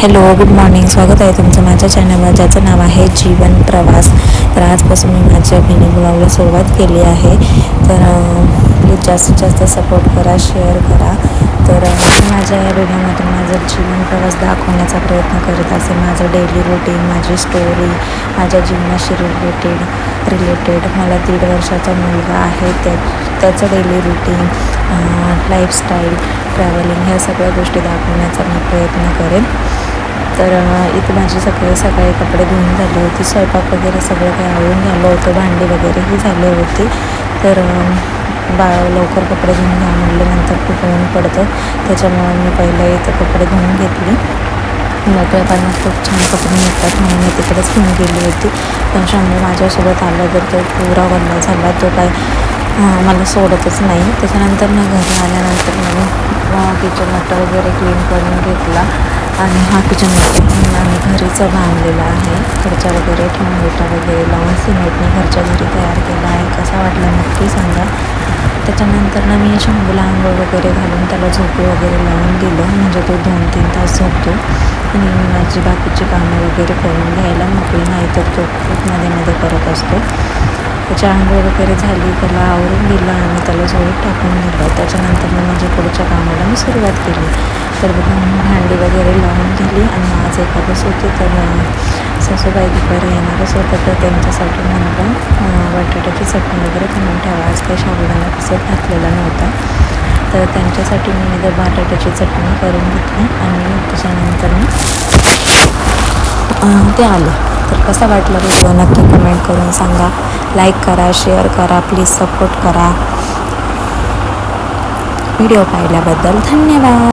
Hello good morning स्वागत आहे तुमचं माझ्या चॅनलवर ज्याचं नाव आहे जीवन प्रवास. तर आजपासून मी माझ्या मिनी ब्लॉगला सुरुवात केली आहे. तर प्लीज जास्तीत जास्त सपोर्ट करा शेअर करा. तर मी माझ्या या व्हिडिओमधून माझं जीवन प्रवास दाखवण्याचा प्रयत्न करत असेल माझं डेली रुटीन माझी स्टोरी माझ्या जीवनाशी रिलेटेड रिलेटेड मला दीड वर्षाचा मुलगा आहे. त्या त्याचं डेली रुटीन लाईफस्टाईल ट्रॅव्हलिंग ह्या सगळ्या गोष्टी दाखवण्याचा मी प्रयत्न करेन. तर इथे माझी सकाळी सकाळी कपडे धुवून झाले होते. स्वयंपाक वगैरे सगळं काही आवळून झालं होतं. भांडी वगैरेही झाले होते. तर बा लवकर कपडे धुवून घ्या म्हणलं. नंतर खूप ऊन पडतं. त्याच्यामुळं मी पहिले इथं कपडे धुवून घेतली. मोकळ्या पाण्यात खूप छान कपडे निघतात म्हणून मी तिकडेच घेऊन गेली होती. पण शंभू माझ्यासोबत आला तर तो पुरा वल्ला झाला. तो काय मला सोडतच नाही. त्याच्यानंतर ना घरी आल्यानंतर मग किचन मटर वगैरे क्लीन करून घेतला. आणि हा किचन ओटा आम्ही घरीच बांधलेला आहे. खर्चा वगैरे ठेवून विटा वगैरे लावून सिमेंटने घरच्या घरी तयार केला आहे. कसा वाटला नक्की सांगा. त्याच्यानंतर ना मी शंभूला आंघोळ वगैरे घालून त्याला झोपे वगैरे लावून दिलं. म्हणजे तो दोन तीन तास झोपतो. आणि मी माझी बाकीची कामं वगैरे करून घ्यायला मोकळी नाही तर तो खूप मध्ये मध्ये करत असतो. त्याची आंघोळ वगैरे झाली त्याला आवरून दिलं आणि त्याला झोळीत टाकून दिलं त्याच्यानंतर मी माझ्या पुढच्या कामाला मी सुरुवात केली. तर बघा मी भांडी वगैरे लावून दिली आणि आज एखादंच होते तर सासूबाई दुपारी येणारच होतं तर त्यांच्यासाठी म्हणलं बटाट्याची चटणी वगैरे करून ठेवा. आज काही साबुदाणा कसं घातलेला नव्हता. तर त्यांच्यासाठी मी इथं बटाट्याची चटणी करून घेतली आणि त्याच्यानंतर मी ते आले. तर कसा वाटला व्हिडिओ नक्की कमेंट करून सांगा. लाईक करा शेअर करा प्लीज सपोर्ट करा. व्हिडिओ पाहिल्याबद्दल धन्यवाद.